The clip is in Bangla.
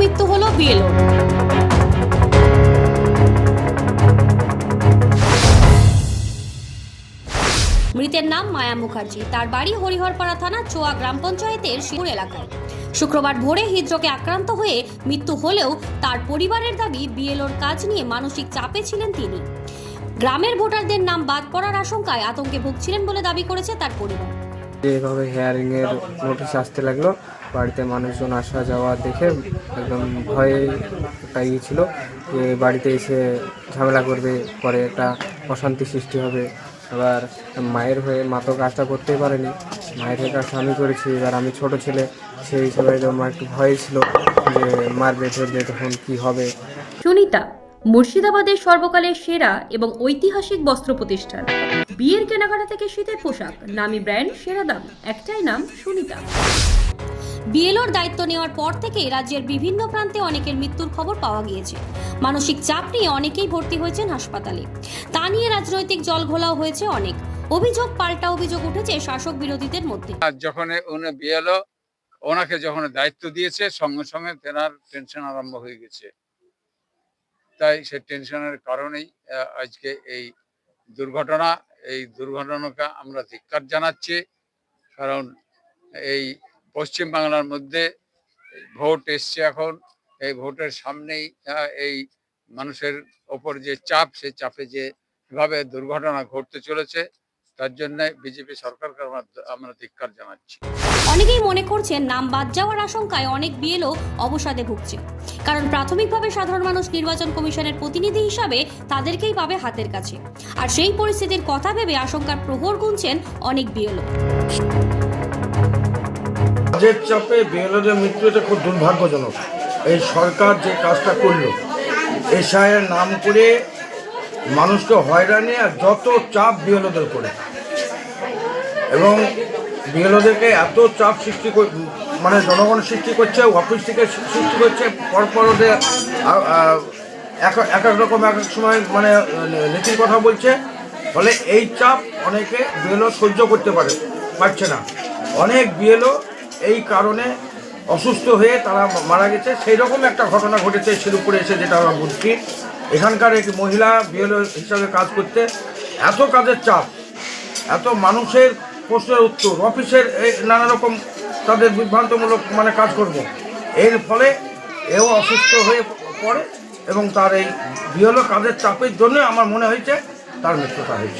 মৃত্যু হলো বিএলও। মৃতের নাম মায়া মুখার্জি। তার বাড়ি হরিহরপাড়া থানা, চোয়া গ্রাম পঞ্চায়েতের শিবুর এলাকায়। শুক্রবার ভোরে হৃদরোগে আক্রান্ত হয়ে মৃত্যু হলেও তার পরিবারের দাবি বিএলওর কাজ নিয়ে মানসিক চাপে ছিলেন তিনি। গ্রামের ভোটারদের নাম বাদ পড়ার আশঙ্কায় আতঙ্কে ভুগছিলেন বলে দাবি করেছে তার পরিবার। যেভাবে হেয়ারিং এর নোটিশ আসতে লাগল, বাড়িতে মানুষজন আসা যাওয়া দেখে একদম ভয়ে পেয়ে গিয়েছিল যে বাড়িতে এসে ঝামেলা করবে, পরে একটা অশান্তি সৃষ্টি হবে। এবার মায়ের হয়ে মা তো কাজটা করতেই পারেনি। মায়ের হয়ে কাজটা আমি করেছি, এবার আমি ছোট ছেলে, সেই হিসাবে তো মা একটু ভয় ছিল যে মারবে ফেলবে তখন কী হবে। সুনিতা মুর্শিদাবাদের সর্বকালের সেরা এবং ঐতিহাসিক বস্ত্র প্রতিষ্ঠান। বিয়ের কেনাকাটা থেকে শীতের পোশাক নামি ব্র্যান্ড সেরা দাম একটাই নাম সুনিতা। বিএলওর দায়িত্ব নেওয়ার পর থেকে রাজ্যের বিভিন্ন প্রান্তে অনেকের মৃত্যুর খবর পাওয়া গিয়েছে। মানসিক চাপ নিয়ে অনেকেই ভর্তি হয়েছেন হাসপাতালে। তা নিয়ে রাজনৈতিক জল ঘোলাও হয়েছে অনেক। অভিযোগ পাল্টা অভিযোগ উঠেছে শাসক বিরোধীদের মধ্যে। আর যখন উনি বিয়েলো ওনাকে যখন দায়িত্ব দিয়েছে সঙ্গে সঙ্গে তেনার টেনশন আরম্ভ হয়ে গেছে। তাই সে টেনশনের কারণেই আজকে এই দুর্ঘটনা, এই দুর্ঘটনাকে আমরা ধিক্কার জানাচ্ছি। কারণ এই পশ্চিম বাংলার মধ্যে ভোট এসছে এখন, এই ভোটের সামনেই এই মানুষের ওপর যে চাপ, সে চাপে যে এভাবে দুর্ঘটনা ঘটতে চলেছে। তার জন্য বিজেপি সরকারকে আমরা ধিক্কার জানাচ্ছি। অনেকেই মনে করছেন নাম বাদ যাওয়ার আশঙ্কায় অনেক বিএলও অবসাদে ভুগছে। কারণ প্রাথমিকভাবে সাধারণ মানুষ নির্বাচন কমিশনের প্রতিনিধি হিসাবে তাদেরকেই পাবে হাতের কাছে। আর সেই পরিস্থিতির কথা ভেবে আশঙ্কার প্রহর গুনছেন অনেক বিএলও। কাজের চাপে বিএলওদের মৃত্যু এটা খুব দুর্ভাগ্যজনক। এই সরকার যে কাজটা করল এসআইয়ের নাম করে মানুষকে হয়রানি আর যত চাপ বিএলওদের করে। এবং বিএলওদেরকে এত চাপ সৃষ্টি মানে জনগণ সৃষ্টি করছে অফিস থেকে সৃষ্টি করছে, পরপর ওদের এক এক রকম, এক এক সময় মানে নীতির কথা বলছে। ফলে এই চাপ অনেকে বিএলও সহ্য করতে পারে, পারছে না। অনেক বিএলও এই কারণে অসুস্থ হয়ে তারা মারা গেছে। সেই রকম একটা ঘটনা ঘটেছে শিলুপুরে এসে, যেটা আমরা বলছি। এখানকার এক মহিলা বিএলও হিসাবে কাজ করতে এত কাজের চাপ, এত মানুষের প্রশ্নের উত্তর, অফিসের নানা রকম তাদের বিভ্রান্তমূলক মানে কাজ করব। এর ফলে এও অসুস্থ হয়ে পড়ে এবং তার এই বিএলও কাজের চাপের জন্য আমার মনে হয়েছে তার মৃত্যুটা হয়েছে।